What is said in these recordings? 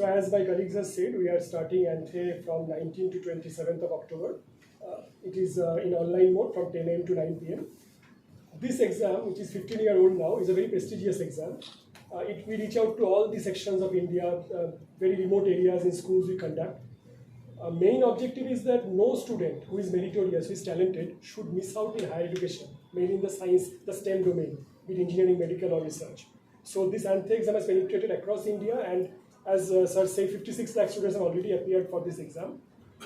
So as my colleagues have said, we are starting Anthe from 19 to 27th of October. Uh, it is uh, in online mode from 10 a.m. to 9 p.m. This exam, which is 15 year old now, is a very prestigious exam. Uh, it we reach out to all the sections of India, uh, very remote areas in schools we conduct. Uh, main objective is that no student who is meritorious, who is talented, should miss out in higher education, mainly in the science, the STEM domain, be it engineering, medical, or research. So this ANTHE exam has penetrated across India, and as uh, sir said, 56 lakh students have already appeared for this exam.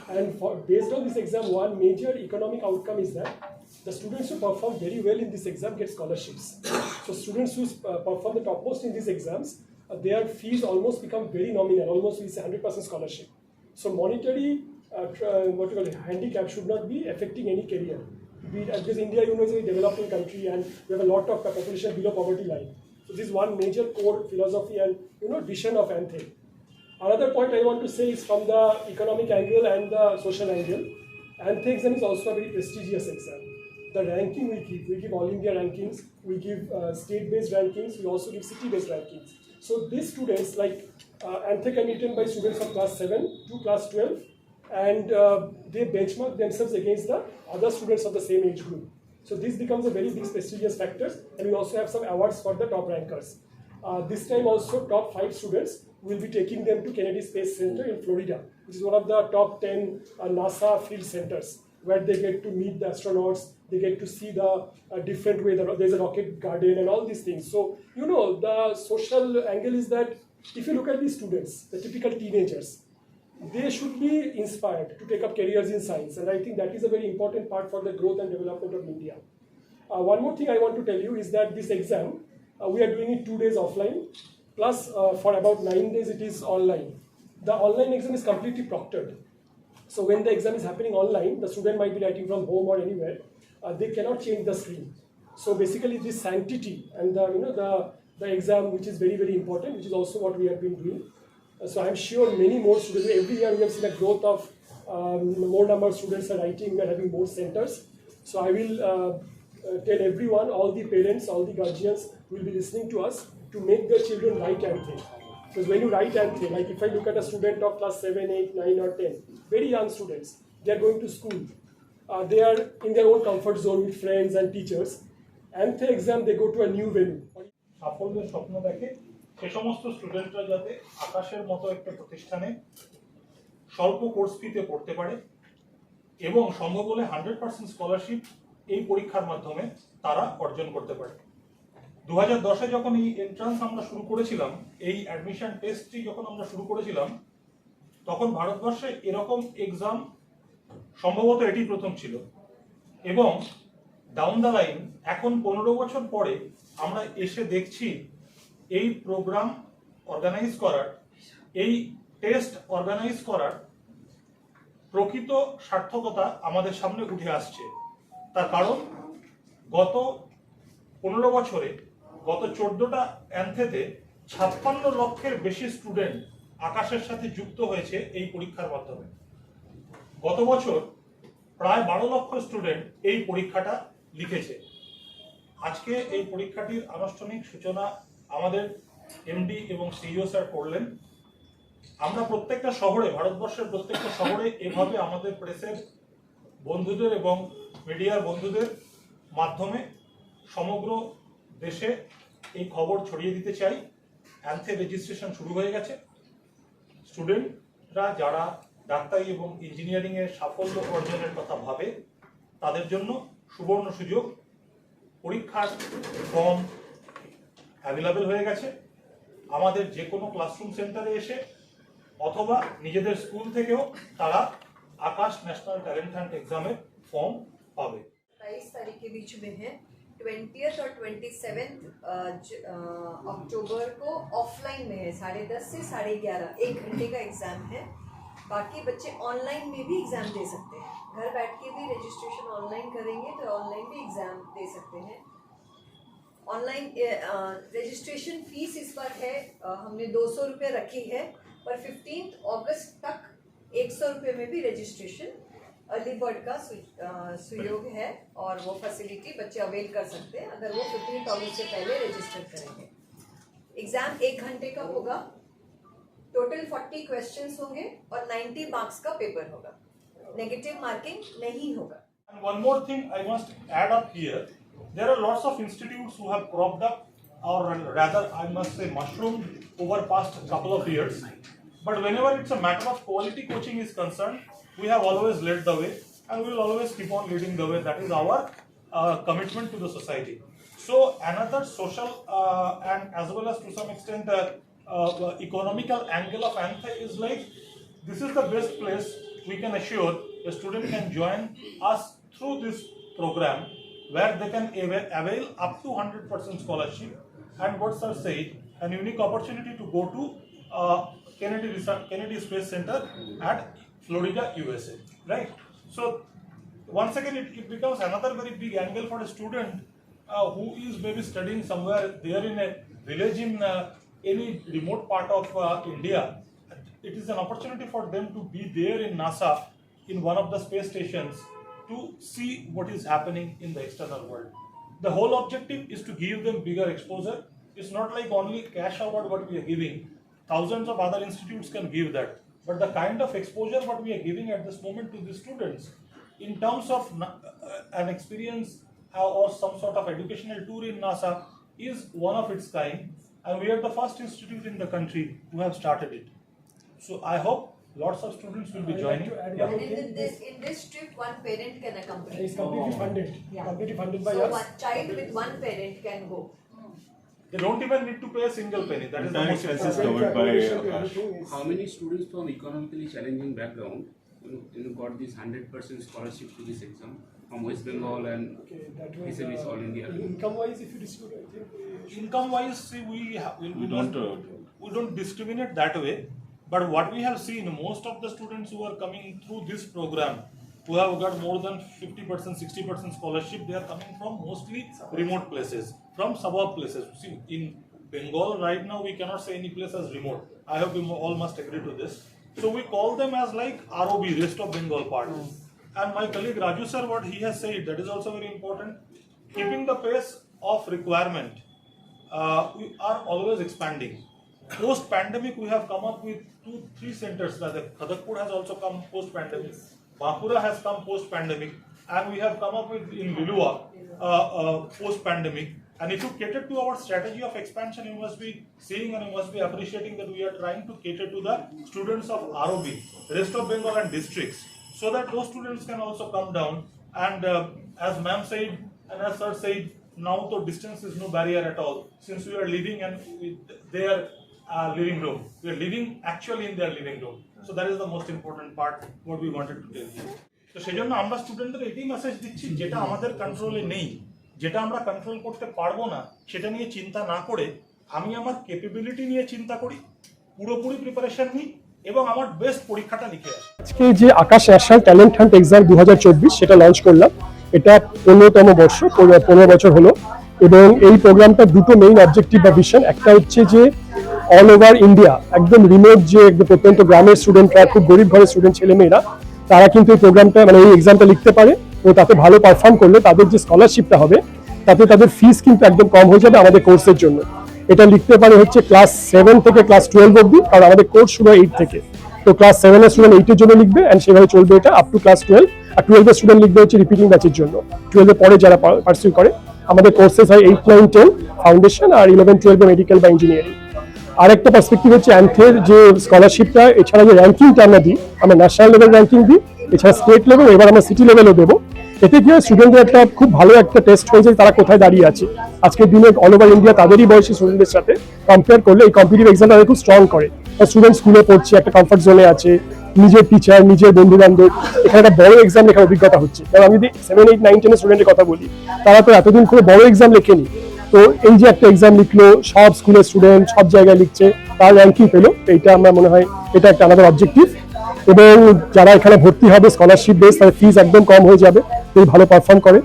And for, based on this exam, one major economic outcome is that the students who perform very well in this exam get scholarships. so students who uh, perform the topmost in these exams, uh, their fees almost become very nominal, almost say 100% scholarship. So monetary, uh, uh, what you call it, handicap should not be affecting any career. Because India, you know, is a developing country and we have a lot of population below poverty line. This is one major core philosophy and you know vision of Anthe. Another point I want to say is from the economic angle and the social angle. Anthe exam is also a very prestigious exam. The ranking we give, we give all India rankings, we give uh, state-based rankings, we also give city-based rankings. So these students, like uh, Anthe can be written by students from class 7 to class 12, and uh, they benchmark themselves against the other students of the same age group. So this becomes a very big prestigious factor, and we also have some awards for the top rankers. Uh, this time also top five students will be taking them to Kennedy Space Center in Florida, which is one of the top 10 uh, NASA field centers where they get to meet the astronauts, they get to see the uh, different way, the, there's a rocket garden and all these things. So, you know, the social angle is that if you look at these students, the typical teenagers, they should be inspired to take up careers in science. And I think that is a very important part for the growth and development of India. Uh, one more thing I want to tell you is that this exam, uh, we are doing it two days offline, plus uh, for about nine days it is online. The online exam is completely proctored. So when the exam is happening online, the student might be writing from home or anywhere. Uh, they cannot change the screen. So basically, this sanctity and the you know the the exam, which is very very important, which is also what we have been doing. Uh, so I'm sure many more students. Every year we have seen a growth of um, more number of students are writing. We are having more centers. So I will uh, uh, tell everyone, all the parents, all the guardians will be listening to us to make their children write anything. Because when you write anything, like if I look at a student of class 7, 8, 9, or 10, very young students, they are going to school. Uh, they are in their own comfort zone with friends and teachers. Anthe exam, they go to a new venue. সাফল্যের স্বপ্ন দেখে সে সমস্ত স্টুডেন্টরা যাতে আকাশের মতো একটা প্রতিষ্ঠানে স্বল্প কোর্স ফিতে পড়তে পারে এবং সম্ভব হলে হান্ড্রেড পার্সেন্ট স্কলারশিপ এই পরীক্ষার মাধ্যমে তারা অর্জন করতে পারে। দু হাজার দশে যখন এই এন্ট্রান্স আমরা শুরু করেছিলাম, এই অ্যাডমিশন টেস্টটি যখন আমরা শুরু করেছিলাম, তখন ভারতবর্ষে এরকম এক্সাম সম্ভবত এটি প্রথম ছিল এবং ডাউন দ্য লাইন এখন পনেরো বছর পরে আমরা এসে দেখছি এই প্রোগ্রাম অর্গানাইজ করার, এই টেস্ট অর্গানাইজ করার প্রকৃত সার্থকতা আমাদের সামনে উঠে আসছে। তার কারণ, গত পনেরো বছরে, গত চোদ্দটা অ্যান্থেতে ছাপ্পান্ন লক্ষের বেশি স্টুডেন্ট আকাশের সাথে যুক্ত হয়েছে এই পরীক্ষার মাধ্যমে। গত বছর প্রায় বারো লক্ষ স্টুডেন্ট এই পরীক্ষাটা লিখেছে। আজকে এই পরীক্ষাটির আনুষ্ঠানিক সূচনা আমাদের এমডি এবং সিইও স্যার করলেন। আমরা প্রত্যেকটা শহরে, ভারতবর্ষের প্রত্যেকটা শহরে এভাবে আমাদের প্রেসের বন্ধুদের এবং মিডিয়ার বন্ধুদের মাধ্যমে সমগ্র দেশে এই খবর ছড়িয়ে দিতে চাই। অ্যান্থে রেজিস্ট্রেশন শুরু হয়ে গেছে। স্টুডেন্টরা যারা ডাক্তারি এবং ইঞ্জিনিয়ারিংয়ের সাফল্য অর্জনের কথা ভাবে, তাদের জন্য সুবর্ণ সুযোগ। পরীক্ষার ফর্ম অ্যাভেলেবেল হয়ে গেছে আমাদের যে কোনো ক্লাসরুম সেন্টারে এসে অথবা নিজেদের স্কুল থেকেও তারা আকাশ ন্যাশনাল ট্যালেন্ট হান্ট এক্সামের ফর্ম পাবে सत्ताईस तारीख के बीच में है ट्वेंटियथ और ट्वेंटी सेवेंथ अक्टूबर को ऑफलाइन में है साढ़े दस से साढ़े ग्यारह एक घंटे का एग्ज़ाम है बाकी बच्चे ऑनलाइन में भी एग्ज़ाम दे सकते हैं घर बैठ के भी रजिस्ट्रेशन ऑनलाइन करेंगे तो ऑनलाइन भी एग्ज़ाम दे सकते हैं ऑनलाइन रजिस्ट्रेशन फ़ीस इस बार है अ, हमने दो सौ रुपये रखी है पर फिफ्टीन अगस्त तक एक सौ रुपये में भी रजिस्ट्रेशन अर्ली बर्ड का सुयोग है और वो फैसिलिटी बच्चे अवेल कर सकते हैं अगर वो फिफ्टीन अगस्त से पहले रजिस्टर करेंगे एग्ज़ाम एक घंटे का होगा टोटल फोर्टी क्वेश्चन होंगे और 90 मार्क्स का पेपर होगा नेगेटिव मार्किंग नहीं होगा And one more thing I must add up here. There are lots of institutes who have cropped up, or rather, I must say, mushroomed over past couple of years. But whenever it's a matter of quality coaching is concerned, we have always led the way, and we will always keep on leading the way. That is our uh, commitment to the society. So another social uh, and as well as to some extent uh, uh, economical angle of Anthe is like this is the best place we can assure a student can join us through this program where they can avail up to 100% scholarship and what sir said an unique opportunity to go to uh, Kennedy, Research- Kennedy Space Center at Florida, USA, right? So once again it, it becomes another very big angle for a student uh, who is maybe studying somewhere there in a village in uh, any remote part of uh, India. It is an opportunity for them to be there in NASA in one of the space stations to see what is happening in the external world. The whole objective is to give them bigger exposure. It's not like only cash award what we are giving. Thousands of other institutes can give that. But the kind of exposure what we are giving at this moment to the students in terms of uh, an experience uh, or some sort of educational tour in NASA is one of its kind. And we are the first institute in the country who have started it. So I hope lots of students will be I'd like joining. to add Yeah. And in this in this trip, one parent can accompany. It's completely funded, Yeah. completely funded by So us. one child with one parent can go. They don't even need to pay a single penny. That is the Entire most expenses covered by Accommodation Akash. How many students from economically challenging background you know, you know, got this hundred percent scholarship to this exam from West Bengal and Okay, that was, Vis-a-vis uh, all India. Income wise, if you distribute, I think. Income wise, see, we have, we, We must- don't, uh, we don't discriminate that way. But what we have seen, most of the students who are coming through this program, who have got more than fifty percent, sixty percent scholarship, they are coming from mostly remote places, from suburb places. See, in Bengal right now, we cannot say any place as remote. I hope we mo- all must agree to this. So we call them as like ROB, rest of Bengal part. And my colleague Raju sir, what he has said, that is also very important. Keeping the pace of requirement, uh, we are always expanding. Post pandemic, we have come up with two, three centers. Rather, Khadagpur has also come post pandemic. Bankura has come post pandemic, and we have come up with in Lilua uh, uh, post pandemic. And if you cater to our strategy of expansion, you must be seeing and you must be appreciating that we are trying to cater to the students of ROB, rest of Bengal and districts, so that those students can also come down. And uh, as ma'am said, and as sir said, now the distance is no barrier at all, since we are living and they their uh, living room. We are living actually in their living room. So that is the most important part what we wanted to tell you. তো সেই জন্য আমরা স্টুডেন্টদের এটাই message দিচ্ছি যেটা আমাদের কন্ট্রোলে নেই যেটা আমরা কন্ট্রোল করতে পারব না সেটা নিয়ে চিন্তা না করে আমি আমার কেপেবিলিটি নিয়ে চিন্তা করি পুরোপুরি প্রিপারেশন নিই এবং আমার বেস্ট পরীক্ষাটা লিখে আসি আজকে যে Aakash national talent hunt exam দু হাজার চব্বিশ সেটা লঞ্চ করলাম এটা পনেরোতম বর্ষ পনেরো বছর হলো এবং এই প্রোগ্রামটা দুটো মেইন অবজেক্টিভ বা ভিশন একটা হচ্ছে যে অল ওভার ইন্ডিয়া একদম রিমোট যে প্রত্যন্ত গ্রামের স্টুডেন্টরা খুব গরিব ঘরের স্টুডেন্ট ছেলেমেয়েরা, তারা কিন্তু এই প্রোগ্রামটা মানে এই এক্সামটা লিখতে পারে ও তাতে ভালো পারফর্ম করলে তাদের যে স্কলারশিপটা হবে, তাতে তাদের ফিস কিন্তু একদম কম হয়ে যাবে আমাদের কোর্সের জন্য। এটা লিখতে পারে হচ্ছে ক্লাস সেভেন থেকে ক্লাস টুয়েলভ অব্দি কারণ আমাদের কোর্স শুরু হয় এইট থেকে। তো ক্লাস সেভেনের স্টুডেন্ট এইটের জন্য লিখবে অ্যান্ড সেভাবে চলবে এটা আপ টু ক্লাস টুয়েলভ আর টুয়েলভের স্টুডেন্ট লিখবে হচ্ছে রিপিটিং ব্যাচের জন্য। টুয়েলভের পরে যারা পার্সিউ করে, আমাদের কোর্সেস হয় এইট নাইন টেন ফাউন্ডেশন আর ইলেভেন টুয়েলভে মেডিকেল বা ইঞ্জিনিয়ারিং আরেকটা পার্সপেক্টিভ হচ্ছে অ্যান্থের যে স্কলারশিপটা এছাড়া যে র্যাঙ্কিংটা আমরা দিই, আমরা ন্যাশনাল লেভেল র্যাঙ্কিং দিই, এছাড়া স্টেট লেভেল এবার আমরা সিটি লেভেলও দেবো। এতে কি হয় স্টুডেন্টদের একটা খুব ভালো একটা টেস্ট হয়ে যায় তারা কোথায় দাঁড়িয়ে আছে। আজকের দিনে অল ওভার ইন্ডিয়া তাদেরই বয়সী স্টুডেন্টদের সাথে কম্পেয়ার করলে এই কম্পিটিভ এক্সাম তাদের খুব স্ট্রং করে। স্টুডেন্ট স্কুলে পড়ছে, একটা কমফর্ট জোনে আছে, নিজের টিচার নিজের বন্ধু বান্ধব এখানে একটা বড় এক্সাম লেখার অভিজ্ঞতা হচ্ছে। কারণ আমি যদি সেভেন এইট নাইন টেনের স্টুডেন্টের কথা বলি, তারা তো এতদিন করে বড় এক্সাম লেখেনি। তো এই যে একটা এক্সাম লিখলো, সব স্কুলের স্টুডেন্ট সব জায়গায় লিখছে, তার র্যাঙ্কিং পেল। এইটা আমার মনে হয়, এটা একটা আমাদের অবজেক্টিভ এবং যারা এখানে ভর্তি হবে স্কলারশিপ বেস তাদের ফিস একদম কম হয়ে যাবে, যদি ভালো পারফর্ম করে।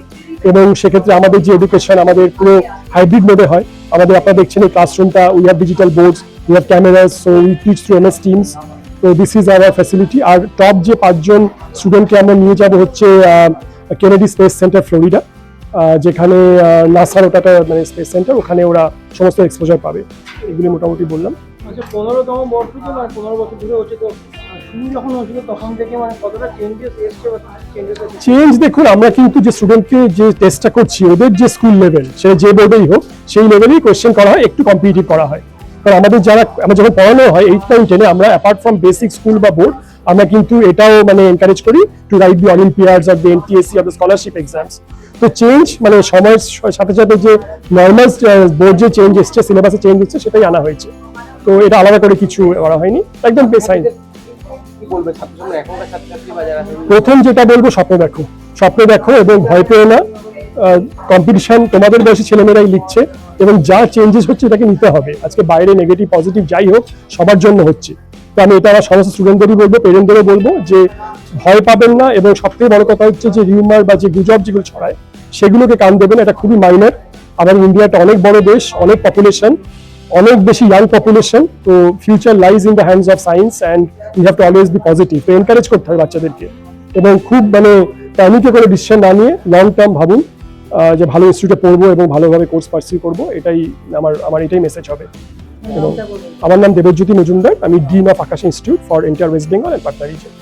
এবং সেক্ষেত্রে আমাদের যে এডুকেশন আমাদের পুরো হাইব্রিড মোডে হয়। আমাদের আপনারা দেখছেন এই ক্লাসরুমটা we have digital boards we have cameras so we teach through MS Teams তো দিস ইজ আওয়ার ফ্যাসিলিটি আর টপ যে পাঁচজন স্টুডেন্টকে আমরা নিয়ে যাব হচ্ছে কেনেডি স্পেস সেন্টার ফ্লোরিডা যেখানে নাসার ওটাটা মানে স্পেস সেন্টার ওখানে ওরা সমস্ত এক্সপোজার পাবে। এগুলি মোটামুটি বললাম। আচ্ছা পনেরোতম বর্ষ তো মানে পনেরো বছর ধরে হচ্ছে তো যখন তখন থেকে মানে কতটা চেঞ্জেস এসছে বা চেঞ্জেস চেঞ্জ দেখুন আমরা কিন্তু যে স্টুডেন্টকে যে টেস্টটা করছি ওদের যে স্কুল লেভেল সেটা যে বোর্ডেই হোক সেই লেভেলেই কোয়েশ্চেন করা হয় একটু কম্পিটিটিভ করা হয়। কারণ আমাদের যারা আমরা যখন পড়ানো হয় এইট নাইন টেনে আমরা অ্যাপার্ট ফ্রম বেসিক স্কুল বা বোর্ড আমরা কিন্তু এটাও মানে এনকারেজ করি to write the olympiads of the NTSC of the scholarship exams তো চেঞ্জ মানে সময়ের সাথে সাথে যে নর্মাল বোর্ড যে চেঞ্জ এসছে সিলেবাসে চেঞ্জ এসছে, সেটাই আনা হয়েছে। তো এটা আলাদা করে কিছু করা হয়নি, একদম বেসাইন প্রথম যেটা বলব, স্বপ্ন দেখো। স্বপ্ন দেখো এবং ভয় পেও না। কম্পিটিশন তোমাদের বয়সী ছেলেমেয়েরাই লিখছে এবং যা চেঞ্জেস হচ্ছে, এটাকে নিতে হবে। আজকে বাইরে নেগেটিভ পজিটিভ যাই হোক, সবার জন্য হচ্ছে। তো আমি এটা আমার সমস্ত স্টুডেন্টদেরই বলব পেরেন্টদেরও বলব যে ভয় পাবেন না এবং সবথেকে বড় কথা হচ্ছে যে রিউমার বা যে গুজব যেগুলো ছড়ায় সেগুলোকে কান দেবেন এটা খুবই মাইনার আমাদের ইন্ডিয়াটা অনেক বড় দেশ অনেক পপুলেশন অনেক বেশি ইয়াং পপুলেশন তো future lies in the hands of science and you have to always be positive তো এনকারেজ করতে হবে বাচ্চাদেরকে এবং খুব মানে প্যানিকে করে ডিসিশন না নিয়ে লং টার্ম ভাবুন যে ভালো ইনস্টিটিউটে পড়ব এবং ভালোভাবে কোর্স পার্সিউ করব এটাই আমার আমার এটাই মেসেজ হবে। এবং আমার নাম দেবজ্যোতি মজুমদার আমি dean of Aakash institute for entire West Bengal and Patna region